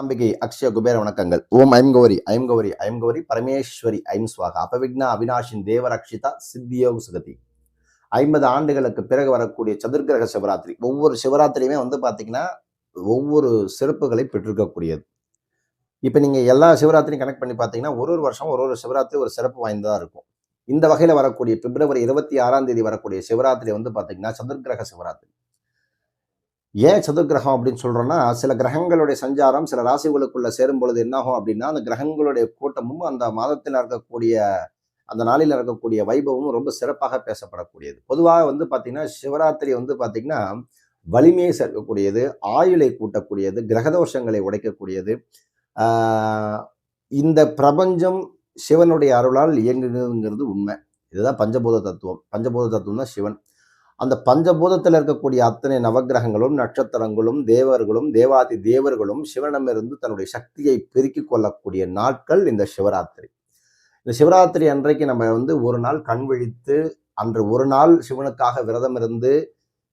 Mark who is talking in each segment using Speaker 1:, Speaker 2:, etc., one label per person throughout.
Speaker 1: அம்பிகை அக்ஷய குபேர வணக்கங்கள். ஓம் ஐம் கௌரி ஐம் கௌரி ஐம் கௌரி பரமேஸ்வரி ஐம் ஸ்வாகா அபவிக்னா அவினாஷின் தேவரக்ஷிதா சித்தியோக சுகதி ஐம்பது ஆண்டுகளுக்கு பிறகு வரக்கூடிய சதுர்கிரக சிவராத்திரி. ஒவ்வொரு சிவராத்திரியுமே வந்து பார்த்தீங்கன்னா ஒவ்வொரு சிறப்புகளை பெற்றிருக்கக்கூடியது. இப்போ நீங்கள் எல்லா சிவராத்திரியும் கனெக்ட் பண்ணி பார்த்தீங்கன்னா ஒரு ஒரு வருஷம் ஒரு ஒரு சிவராத்திரி ஒரு சிறப்பு வாய்ந்ததாக இருக்கும். இந்த வகையில் வரக்கூடிய பிப்ரவரி இருபத்தி ஆறாம் தேதி வரக்கூடிய சிவராத்திரி வந்து பார்த்தீங்கன்னா சதுர்கிரக சிவராத்திரி. ஏன் சதுர்கிரகம் அப்படின்னு சொல்கிறோன்னா சில கிரகங்களுடைய சஞ்சாரம் சில ராசிகளுக்குள்ளே சேரும் பொழுது என்னாகும் அப்படின்னா அந்த கிரகங்களுடைய கூட்டமும் அந்த மாதத்தில் இருக்கக்கூடிய அந்த நாளில் இருக்கக்கூடிய வைபவமும் ரொம்ப சிறப்பாக பேசப்படக்கூடியது. பொதுவாக வந்து பார்த்திங்கன்னா சிவராத்திரி வந்து பார்த்தீங்கன்னா வலிமையை சேர்க்கக்கூடியது ஆயுளை கூட்டக்கூடியது கிரகதோஷங்களை உடைக்கக்கூடியது. இந்த பிரபஞ்சம் சிவனுடைய அருளால் இயங்குகிறதுங்கிறது உண்மை. இதுதான் பஞ்சபூத தத்துவம். பஞ்சபூத தத்துவம் தான் சிவன். அந்த பஞ்சபூதத்தில் இருக்கக்கூடிய அத்தனை நவக்கிரகங்களும் நட்சத்திரங்களும் தேவர்களும் தேவாதி தேவர்களும் சிவனிடமிருந்து தன்னுடைய சக்தியை பெருக்கி கொள்ளக்கூடிய நாட்கள் இந்த சிவராத்திரி. இந்த சிவராத்திரி அன்றைக்கு நம்ம வந்து ஒரு நாள் கண் விழித்து அன்று ஒரு நாள் சிவனுக்காக விரதம் இருந்து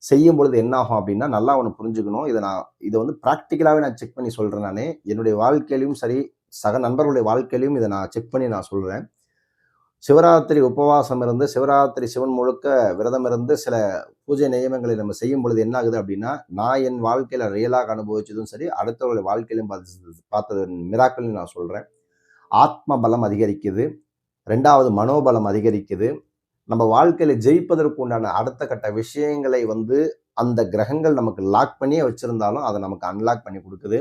Speaker 1: செய்யும் பொழுது என்ன ஆகும் அப்படின்னா நல்லா ஒன்று புரிஞ்சுக்கணும். இதை நான் இதை வந்து ப்ராக்டிக்கலாகவே நான் செக் பண்ணி சொல்கிறேன் நானே. என்னுடைய வாழ்க்கையிலையும் சரி சக நண்பர்களுடைய வாழ்க்கையிலையும் இதை நான் செக் பண்ணி நான் சொல்கிறேன் சிவராத்திரி உபவாசம் இருந்து சிவராத்திரி சிவன் முழுக்க விரதம் இருந்து சில பூஜை நியமங்களை நம்ம செய்யும் பொழுது என்ன ஆகுது அப்படின்னா நான் என் வாழ்க்கையில் ரியலாக அனுபவிச்சதும் சரி அடுத்தவர்களுடைய வாழ்க்கையிலும் பார்த்து பார்த்தது மிராக்கள்னு நான் சொல்கிறேன் ஆத்ம பலம் அதிகரிக்குது. ரெண்டாவது மனோபலம் அதிகரிக்குது. நம்ம வாழ்க்கையில் ஜெயிப்பதற்கு உண்டான அடுத்த கட்ட விஷயங்களை வந்து அந்த கிரகங்கள் நமக்கு லாக் பண்ணியே வச்சுருந்தாலும் அதை நமக்கு அன்லாக் பண்ணி கொடுக்குது.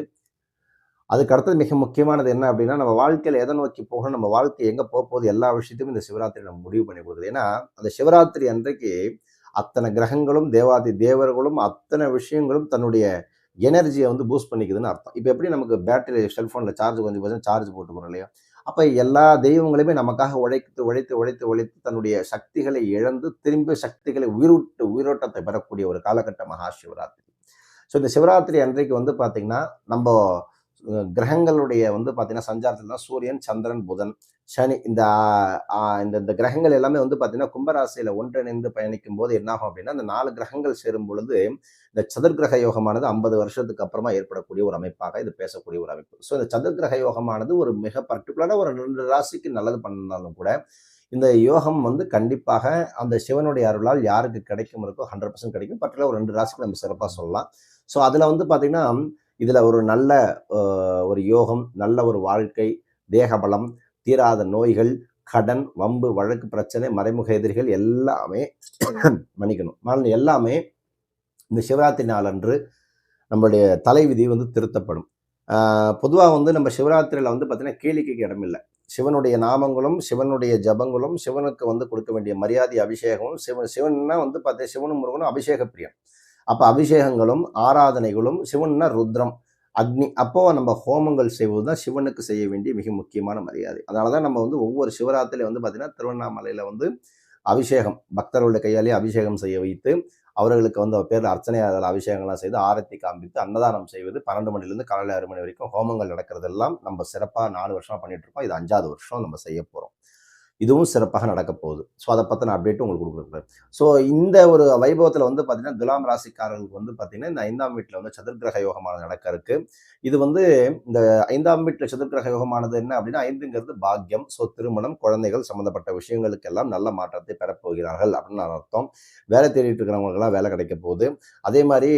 Speaker 1: அதுக்கு அடுத்தது மிக முக்கியமானது என்ன அப்படின்னா நம்ம வாழ்க்கையில் எதை நோக்கி போகணும் நம்ம வாழ்க்கை எங்கே போக போகுது எல்லா விஷயத்தையும் இந்த சிவராத்திரி நம்ம முடிவு பண்ணி கொடுக்குது. ஏன்னா அந்த சிவராத்திரி அன்றைக்கு அத்தனை கிரகங்களும் தேவாதி தேவர்களும் அத்தனை விஷயங்களும் தன்னுடைய எனர்ஜியை வந்து பூஸ்ட் பண்ணிக்குதுன்னு அர்த்தம். இப்போ எப்படி நமக்கு பேட்டரி செல்ஃபோனில் சார்ஜ் கொஞ்சம் கொஞ்சம் சார்ஜ் போட்டு போகிறோம் இல்லையா? அப்போ எல்லா தெய்வங்களுமே நமக்காக உழைத்து உழைத்து உழைத்து உழைத்து தன்னுடைய சக்திகளை இழந்து திரும்பி சக்திகளை உயிரோட்டு உயிரோட்டத்தை பெறக்கூடிய ஒரு காலகட்ட மகா சிவராத்திரி. ஸோ இந்த சிவராத்திரி அன்றைக்கு வந்து பார்த்திங்கன்னா நம்ம கிரகங்களுடைய வந்து பார்த்தீங்கன்னா சஞ்சாரத்தில் தான் சூரியன் சந்திரன் புதன் சனி இந்த இந்த இந்த கிரகங்கள் எல்லாமே வந்து பார்த்தீங்கன்னா கும்பராசியில் ஒன்றிணைந்து பயணிக்கும் போது என்னாகும் அப்படின்னா இந்த நாலு கிரகங்கள் சேரும் பொழுது இந்த சதுர்கிரக யோகமானது ஐம்பது வருஷத்துக்கு அப்புறமா ஏற்படக்கூடிய ஒரு அமைப்பாக இது பேசக்கூடிய ஒரு அமைப்பு. ஸோ இந்த சதுர்கிரக யோகமானது ஒரு மிக பர்டிகுலராக ஒரு ரெண்டு ராசிக்கு நல்லது பண்ணாலும் கூட இந்த யோகம் வந்து கண்டிப்பாக அந்த சிவனுடைய அருளால் யாருக்கு கிடைக்கும் இருக்கோ ஹண்ட்ரட் பர்சன்ட் கிடைக்கும். பர்டிகுலர் ஒரு ரெண்டு ராசிக்கு நம்ம சிறப்பாக சொல்லலாம். ஸோ அதில் வந்து பார்த்தீங்கன்னா இதில் ஒரு நல்ல ஒரு யோகம் நல்ல ஒரு வாழ்க்கை தேகபலம் தீராத நோய்கள் கடன் வம்பு வழக்கு பிரச்சனை மறைமுக எதிரிகள் எல்லாமே மன்னிக்கணும். மாநில எல்லாமே இந்த சிவராத்திரி நாளன்று நம்மளுடைய தலைவிதி வந்து திருத்தப்படும். பொதுவாக வந்து நம்ம சிவராத்திரியில் வந்து பார்த்திங்கன்னா கேளிக்கைக்கு இடமில்லை. சிவனுடைய நாமங்களும் சிவனுடைய ஜபங்களும் சிவனுக்கு வந்து கொடுக்க வேண்டிய மரியாதை அபிஷேகமும் சிவன் சிவன்னா வந்து பார்த்தீங்கன்னா சிவனும் முருகனும் அபிஷேக பிரியம் அப்போ அபிஷேகங்களும் ஆராதனைகளும் சிவன்னா ருத்ரம் அக்னி. அப்போ நம்ம ஹோமங்கள் செய்வது தான் சிவனுக்கு செய்ய வேண்டிய மிக முக்கியமான மரியாதை. அதனால தான் நம்ம வந்து ஒவ்வொரு சிவராத்திரியில வந்து பார்த்திங்கன்னா திருவண்ணாமலையில் வந்து அபிஷேகம் பக்தர்களுடைய கையாலே அபிஷேகம் செய்ய வைத்து அவர்களுக்கு வந்து அவர் பேரில் அர்ச்சனை அதில் அபிஷேகங்கள்லாம் செய்து ஆரத்தி காண்பித்து அன்னதானம் செய்வது பன்னெண்டு மணிலேருந்து காலையில் ஆறு மணி வரைக்கும் ஹோமங்கள் நடக்கிறதெல்லாம் நம்ம சிறப்பாக நாலு வருஷமாக பண்ணிகிட்ருக்கோம் இது அஞ்சாவது வருஷம் நம்ம செய்ய போகிறோம் இதுவும் சிறப்பாக நடக்க போகுது. ஸோ அதை பற்றின அப்டேட்டும் உங்களுக்கு கொடுக்குறேன். ஸோ இந்த ஒரு வைபவத்தில் வந்து பார்த்தீங்கன்னா துலாம் ராசிக்காரர்களுக்கு வந்து பார்த்தீங்கன்னா இந்த ஐந்தாம் வீட்டில் வந்து சதுர்கிரக யோகமானது நடக்க இருக்கு. இது வந்து இந்த ஐந்தாம் வீட்டில் சதுர்கிரக யோகமானது என்ன அப்படின்னா ஐந்துங்கிறது பாக்கியம் ஸோ திருமணம் குழந்தைகள் சம்மந்தப்பட்ட விஷயங்களுக்கெல்லாம் நல்ல மாற்றத்தை பெறப்போகிறார்கள் அப்படின்னு நான் அர்த்தம். வேலை தேடிட்டு இருக்கிறவங்களுக்கெல்லாம் வேலை கிடைக்க போகுது. அதே மாதிரி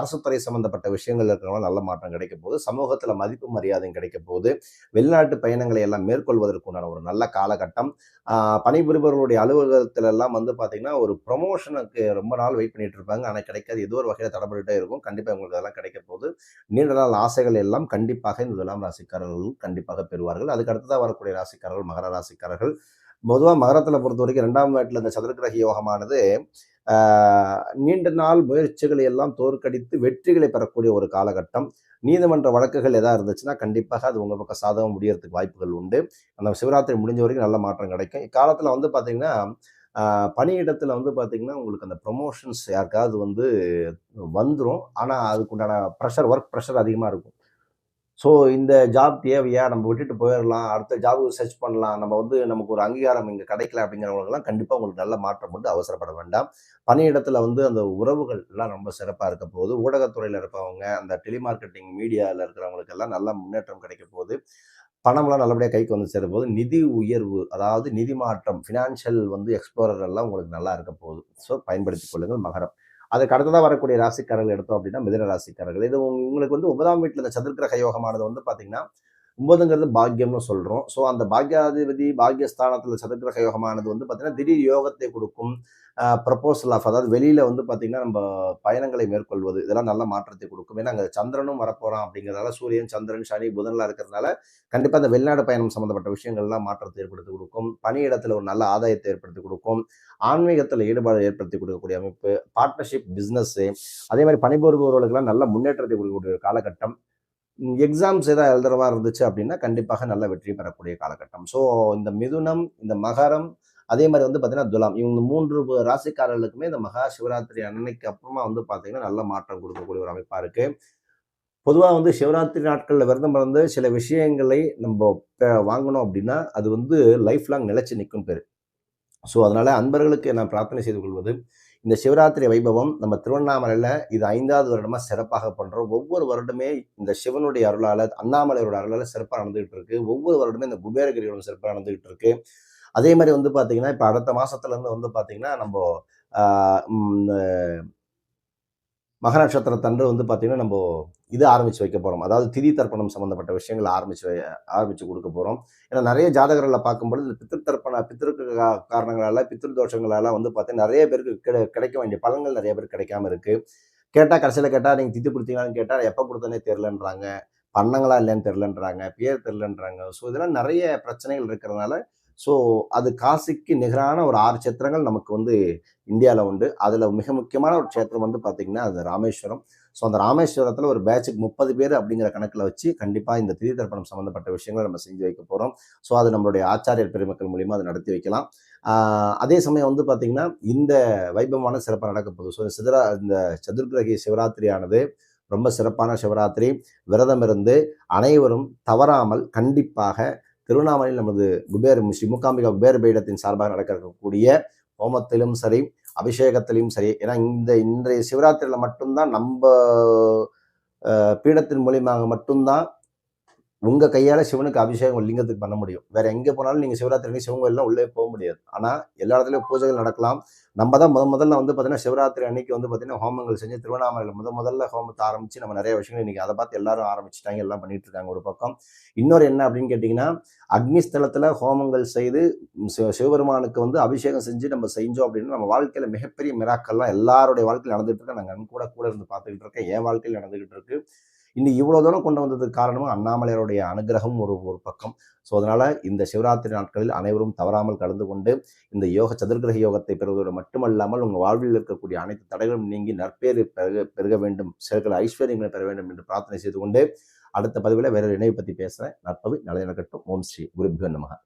Speaker 1: அரசுத்துறை சம்மந்தப்பட்ட விஷயங்கள் இருக்கிறவங்க நல்ல மாற்றம் கிடைக்க போகுது. சமூகத்தில் மதிப்பு மரியாதையும் கிடைக்க போகுது. வெளிநாட்டு பயணங்களை எல்லாம் மேற்கொள்வதற்குண்டான ஒரு நல்ல காலகட்டம். பணிபுரிபவர்களுடைய அலுவலகத்திலெல்லாம் வந்து பார்த்தீங்கன்னா ஒரு ப்ரொமோஷனுக்கு ரொம்ப நாள் வெயிட் பண்ணிட்டு இருப்பாங்க ஆனால் கிடைக்காது. ஏதோ ஒரு வகையில் தடப்பட்டுட்டே இருக்கும். கண்டிப்பாக உங்களுக்கு அதெல்லாம் கிடைக்க போது நீண்ட நாள் ஆசைகள் எல்லாம் கண்டிப்பாக இந்த துலாம் ராசிக்காரர்கள் கண்டிப்பாக பெறுவார்கள். அதுக்கு அடுத்ததாக வரக்கூடிய ராசிக்காரர்கள் மகர ராசிக்காரர்கள். பொதுவாக மகரத்தில் பொறுத்த வரைக்கும் ரெண்டாம் வீட்டில் இந்த சதுரகிரக யோகமானது நீண்ட நாள் முயற்சிகளை எல்லாம் தோற்கடித்து வெற்றிகளை பெறக்கூடிய ஒரு காலகட்டம். நீதிமன்ற வழக்குகள் எதாவது இருந்துச்சுன்னா கண்டிப்பாக அது உங்கள் பக்கம் சாதகம் முடியறதுக்கு வாய்ப்புகள் உண்டு. அந்த சிவராத்திரி முடிஞ்ச வரைக்கும் நல்ல மாற்றம் கிடைக்கும். இக்காலத்தில் வந்து பார்த்திங்கன்னா பணியிடத்தில் வந்து பார்த்தீங்கன்னா உங்களுக்கு அந்த ப்ரொமோஷன்ஸ் யாருக்காவது வந்து வந்துடும் ஆனால் அதுக்குண்டான ப்ரெஷர் ஒர்க் ப்ரெஷர் அதிகமாக இருக்கும். ஸோ இந்த ஜாப் தேவையா? நம்ம விட்டுட்டு போயிடலாம் அடுத்த ஜாபுக்கு சர்ச் பண்ணலாம். நம்ம வந்து நமக்கு ஒரு அங்கீகாரம் இங்கே கிடைக்கல அப்படிங்கிறவங்களுக்குலாம் கண்டிப்பாக உங்களுக்கு நல்ல மாற்றம் வந்து அவசரப்பட வேண்டாம். பணியிடத்தில் வந்து அந்த உறவுகள் எல்லாம் ரொம்ப சிறப்பாக இருக்க போகுது. ஊடகத்துறையில் இருப்பவங்க அந்த டெலிமார்க்கெட்டிங் மீடியாவில் இருக்கிறவங்களுக்கு எல்லாம் நல்ல முன்னேற்றம் கிடைக்க போகுது. பணம்லாம் நல்லபடியாக கைக்கு வந்து சேர போது நிதி உயர்வு அதாவது நிதி மாற்றம் ஃபினான்ஷியல் வந்து எக்ஸ்ப்ளோரர் எல்லாம் உங்களுக்கு நல்லா இருக்க போகுது. ஸோ பயன்படுத்திக் கொள்ளுங்கள். மகரம். அதுக்கு அடுத்ததாக வரக்கூடிய ராசிக்காரர்கள் எடுத்தோம் அப்படின்னா மிதன ராசிக்காரர்கள். இது உங்களுக்கு வந்து ஒன்பதாம் வீட்டில் இந்த சதுர்கிரக யோகமானது வந்து பார்த்தீங்கன்னா ஒன்பதுங்கிறது பாக்கியம்னு சொல்கிறோம் ஸோ அந்த பாக்கியாதிபதி பாக்கியஸ்தானத்தில் சதுர்கிரக யோகமானது வந்து பார்த்தீங்கன்னா திடீர் யோகத்தை கொடுக்கும் ப்ரப்போசல் ஆஃப் அதாவது வெளியில் வந்து பார்த்திங்கன்னா நம்ம பயணங்களை மேற்கொள்வது இதெல்லாம் நல்ல மாற்றத்தை கொடுக்கும். ஏன்னா அங்கே சந்திரனும் வரப்போகிறான் அப்படிங்கிறதால சூரியன் சந்திரன் சனி புதன்லாம் இருக்கிறதுனால கண்டிப்பாக அந்த வெளிநாடு பயணம் சம்மந்தப்பட்ட விஷயங்கள்லாம் மாற்றத்தை ஏற்படுத்தி கொடுக்கும். பணியிடத்தில் ஒரு நல்ல ஆதாயத்தை ஏற்படுத்தி கொடுக்கும். ஆன்மீகத்தில் ஈடுபாடு ஏற்படுத்தி கொடுக்கக்கூடிய அமைப்பு. பார்ட்னர்ஷிப் பிஸ்னஸ்ஸு அதே மாதிரி பணிபுரிபவர்களுக்கெல்லாம் நல்ல முன்னேற்றத்தை கொடுக்கக்கூடிய காலகட்டம். எக்ஸாம்ஸ் ஏதாவது எழுதுறவா இருந்துச்சு அப்படின்னா கண்டிப்பாக நல்ல வெற்றி பெறக்கூடிய காலகட்டம். ஸோ இந்த மிதுனம் இந்த மகரம் அதே மாதிரி வந்து பார்த்தீங்கன்னா துலாம். இவங்க மூன்று ராசிக்காரர்களுக்குமே இந்த மகா சிவராத்திரி அன்னைக்கு அப்புறமா வந்து பார்த்தீங்கன்னா நல்ல மாற்றம் கொடுக்கக்கூடிய ஒரு அமைப்பாக இருக்கு. பொதுவாக வந்து சிவராத்திரி நாட்களில் விரதம் பிறந்து சில விஷயங்களை நம்ம வாங்கணும் அப்படின்னா அது வந்து லைஃப் லாங் நிலச்சி நிற்கும் பேர். ஸோ அதனால அன்பர்களுக்கு நான் பிரார்த்தனை செய்து கொள்வது இந்த சிவராத்திரி வைபவம் நம்ம திருவண்ணாமலையில் இது ஐந்தாவது வருடமாக சிறப்பாக பண்ணுறோம் ஒவ்வொரு வருடமே இந்த சிவனுடைய அருளால் அண்ணாமலையோட அருளால் சிறப்பாக நடந்துகிட்டு இருக்கு. ஒவ்வொரு வருடமே இந்த குபேரகிரியோட சிறப்பாக நடந்துகிட்டு இருக்கு. அதே மாதிரி வந்து பார்த்தீங்கன்னா இப்போ அடுத்த மாசத்துலேருந்து வந்து பார்த்தீங்கன்னா நம்ம மக நட்சத்திரத்தன்று வந்து பார்த்தீங்கன்னா நம்ம இது ஆரம்பித்து வைக்க போகிறோம் அதாவது திதி தர்ப்பணம் சம்மந்தப்பட்ட விஷயங்கள் ஆரம்பித்து ஆரம்பித்து கொடுக்க போகிறோம் ஏன்னா நிறைய ஜாதகர்களை பார்க்கும்பொழுது பித்திரு தர்ப்பண பித்திருக்கு காரணங்களால் பித்திரு தோஷங்களால் வந்து பார்த்தீங்கன்னா நிறைய பேருக்கு கிடை கிடைக்க வேண்டிய பலன்கள் நிறைய பேர் கிடைக்காம இருக்குது கேட்டால் கடைசியில் கேட்டால் நீங்கள் திதி கொடுத்தீங்களான்னு கேட்டால் எப்போ கொடுத்தனே தெரிலன்றாங்க பண்ணங்களா இல்லைன்னு தெரிலன்றாங்க பேர் தெரிலன்றாங்க ஸோ இதெல்லாம் நிறைய பிரச்சனைகள் இருக்கிறதுனால ஸோ அது காசிக்கு நிகரான ஒரு ஆறு சேத்திரங்கள் நமக்கு வந்து இந்தியாவில் உண்டு. அதில் மிக முக்கியமான ஒரு சேத்திரம் வந்து பார்த்திங்கன்னா அது ராமேஸ்வரம். ஸோ அந்த ராமேஸ்வரத்தில் ஒரு பேட்சுக்கு முப்பது பேர் அப்படிங்கிற கணக்கில் வச்சு கண்டிப்பாக இந்த திதி தர்ப்பணம் சம்மந்தப்பட்ட விஷயங்களை நம்ம செஞ்சு வைக்க போகிறோம் ஸோ அது நம்மளுடைய ஆச்சாரியர் பெருமக்கள் மூலியமாக அதை நடத்தி வைக்கலாம். அதே சமயம் வந்து பார்த்திங்கன்னா இந்த வைபவமான சிறப்பாக நடக்க போகுது. ஸோ சிதரா இந்த சதுர்கிரகி சிவராத்திரியானது ரொம்ப சிறப்பான சிவராத்திரி. விரதம் இருந்து அனைவரும் தவறாமல் கண்டிப்பாக திருவண்ணாமலையில் நமது குபேர் ஸ்ரீ மூகாம்பிகா குபேர் பீடத்தின் சார்பாக நடக்கக்கூடிய ஹோமத்திலும் சரி அபிஷேகத்திலையும் சரி. ஏன்னா இந்த இன்றைய சிவராத்திரியில் மட்டும்தான் நம்ம பீடத்தின் மூலியமாக மட்டும்தான் உங்கள் கையால் சிவனுக்கு அபிஷேகம் லிங்கத்துக்கு பண்ண முடியும். வேறு எங்கே போனாலும் நீங்கள் சிவராத்திரி சிவன் கோயிலாம் உள்ளே போக முடியாது. ஆனால் எல்லா இடத்துலையும் பூஜைகள் நடக்கலாம். நம்ம தான் முத முதல்ல வந்து பார்த்திங்கன்னா சிவராத்திரி அன்னைக்கு வந்து பார்த்திங்கன்னா ஹோமங்கள் செஞ்சு திருவண்ணாமலையில் முத முதல்ல ஹோமத்தை ஆரம்பித்து நம்ம நிறைய விஷயங்கள் இன்றைக்கி அதை பார்த்து எல்லாரும் ஆரம்பிச்சிட்டாங்க எல்லாம் பண்ணிகிட்டு இருக்காங்க ஒரு பக்கம். இன்னொரு என்ன அப்படின்னு கேட்டிங்கன்னா அக்னிஸ்தலத்தில் ஹோமங்கள் செய்து சிவபெருமானுக்கு வந்து அபிஷேகம் செஞ்சு நம்ம செஞ்சோம் அப்படின்னு நம்ம வாழ்க்கையில் மிகப்பெரிய மிராக்கள்லாம் எல்லாருடைய வாழ்க்கையில் நடந்துகிட்டு இருக்கேன் நாங்கள் கூட கூட இருந்து பார்த்துக்கிட்டு இருக்கேன். என் வாழ்க்கையில் நடந்துக்கிட்டு இருக்குது இன்னைக்கு இவ்வளோ தூரம் கொண்டு வந்ததுக்கு காரணமும் அண்ணாமலையருடைய அனுகிரகம் ஒரு ஒரு பக்கம். ஸோ அதனால் இந்த சிவராத்திரி நாட்களில் அனைவரும் தவறாமல் கலந்து கொண்டு இந்த யோக சதுர்கிரக யோகத்தை பெறுவதோடு மட்டுமல்லாமல் உங்கள் வாழ்வில் இருக்கக்கூடிய அனைத்து தடைகளும் நீங்கி நற்பேறு பெருக பெருக வேண்டும் சில ஐஸ்வர்யங்களை பெற வேண்டும் என்று பிரார்த்தனை செய்து கொண்டு அடுத்த பதிவில் வேறு இணைவை பற்றி பேசுகிறேன் நற்பவி நல்ல நடக்கட்டும் ஓம் ஸ்ரீ குருபியோ நமகா